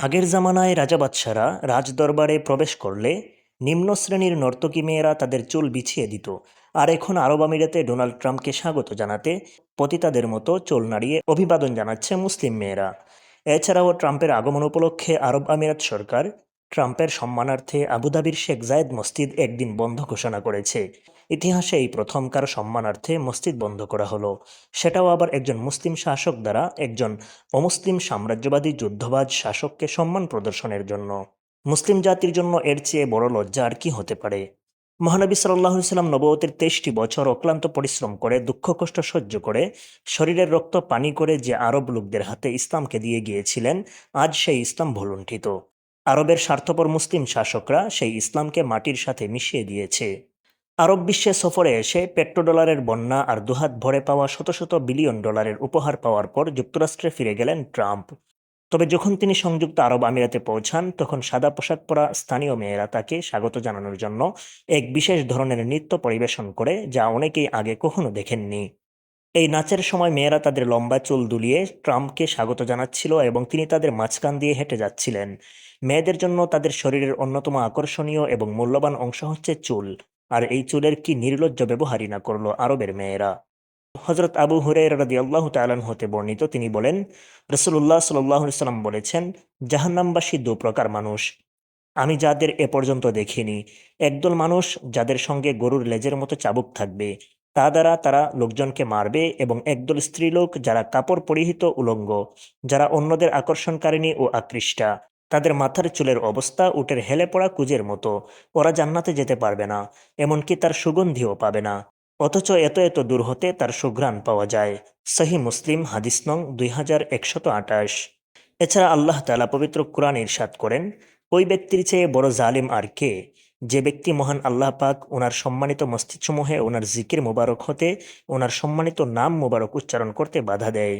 আগের জামানায় রাজা বাদশারা রাজদরবারে প্রবেশ করলে নিম্ন শ্রেণির নর্তকী মেয়েরা তাদের চুল বিছিয়ে দিত। আর এখন আরব আমিরাতে ডোনাল্ড ট্রাম্পকে স্বাগত জানাতে পতিতাদের মতো চোল নাড়িয়ে অভিবাদন জানাচ্ছে মুসলিম মেয়েরা। এছাড়াও ট্রাম্পের আগমন উপলক্ষে আরব আমিরাত সরকার ট্রাম্পের সম্মানার্থে আবুধাবির শেখ জায়েদ মসজিদ একদিন বন্ধ ঘোষণা করেছে। ইতিহাসে এই প্রথমকার সম্মানার্থে মসজিদ বন্ধ করা হলো। সেটাও আবার একজন মুসলিম শাসক দ্বারা একজন অমুসলিম সাম্রাজ্যবাদী যুদ্ধবাজ শাসককে সম্মান প্রদর্শনের জন্য। মুসলিম জাতির জন্য এর চেয়ে বড় লজ্জা আর কি হতে পারে? মহানবী সাল্লাহ সাল্লাম নবতের তেইশটি বছর অক্লান্ত পরিশ্রম করে, দুঃখ কষ্ট সহ্য করে, শরীরের রক্ত পানি করে যে আরব লোকদের হাতে ইসলামকে দিয়ে গিয়েছিলেন, আজ সেই ইসলাম ভুলুণ্ঠিত। আরবের স্বার্থপর মুসলিম শাসকরা সেই ইসলামকে মাটির সাথে মিশিয়ে দিয়েছে। আরব বিশ্বে সফরে এসে পেট্রোডলারের বন্যা আর দুহাত ভরে পাওয়া শত শত বিলিয়ন ডলারের উপহার পাওয়ার পর যুক্তরাষ্ট্রে ফিরে গেলেন ট্রাম্প। তবে যখন তিনি সংযুক্ত আরব আমিরাতে পৌঁছান, তখন সাদা পোশাক পরা স্থানীয় মেয়েরা তাকে স্বাগত জানানোর জন্য এক বিশেষ ধরনের নৃত্য পরিবেশন করে, যা অনেকেই আগে কখনো দেখেননি। এই নাচের সময় মেয়েরা তাদের লম্বা চুল দুলিয়ে ট্রাম্পকে স্বাগত জানাচ্ছিল এবং তিনি তাদের মাঝখান দিয়ে হেঁটে যাচ্ছিলেন। মেয়েদের জন্য তাদের শরীরের অন্যতম আকর্ষণীয় এবং মূল্যবান অংশ হচ্ছে চুল। আর এই চুলের কি নির্লজ্জ ব্যবহারই না করল আরবের মেয়েরা। হজরত আবু হুরের রাদি আল্লাহ হতে বর্ণিত তিনি বলেন রসুল্লাহ সাল্লাহ সাল্লাম বলেছেন, জাহান্নামবাসী দু প্রকার মানুষ। আমি যাদের এ পর্যন্ত দেখিনি। একদল মানুষ যাদের সঙ্গে গরুর লেজের মতো চাবুক থাকবে। তা দ্বারা তারা লোকজনকে মারবে এবং একদল স্ত্রীলোক যারা কাপড় পরিহিত উলঙ্গ, যারা অন্যদের আকর্ষণকারিণী ও আকৃষ্টা, তাদের মাথার চুলের অবস্থা উটের হেলে পড়া কুজের মতো। ওরা জান্নাতে যেতে পারবে না, এমনকি তার সুগন্ধিও পাবে না। অথচ এত এত দূর হতে তার সুঘ্রাণ পাওয়া যায়। সহি মুসলিম হাদিস নং দুই হাজার একশত আটাশ এছাড়া আল্লাহ তালা পবিত্র কোরআন ইরশাদ করেন, ওই ব্যক্তির চেয়ে বড় জালিম আর কে? যে ব্যক্তি মহান আল্লাহ পাক ওনার সম্মানিত মসজিদসমূহে ওনার জিকির মোবারক হতে ওনার সম্মানিত নাম মোবারক উচ্চারণ করতে বাধা দেয়।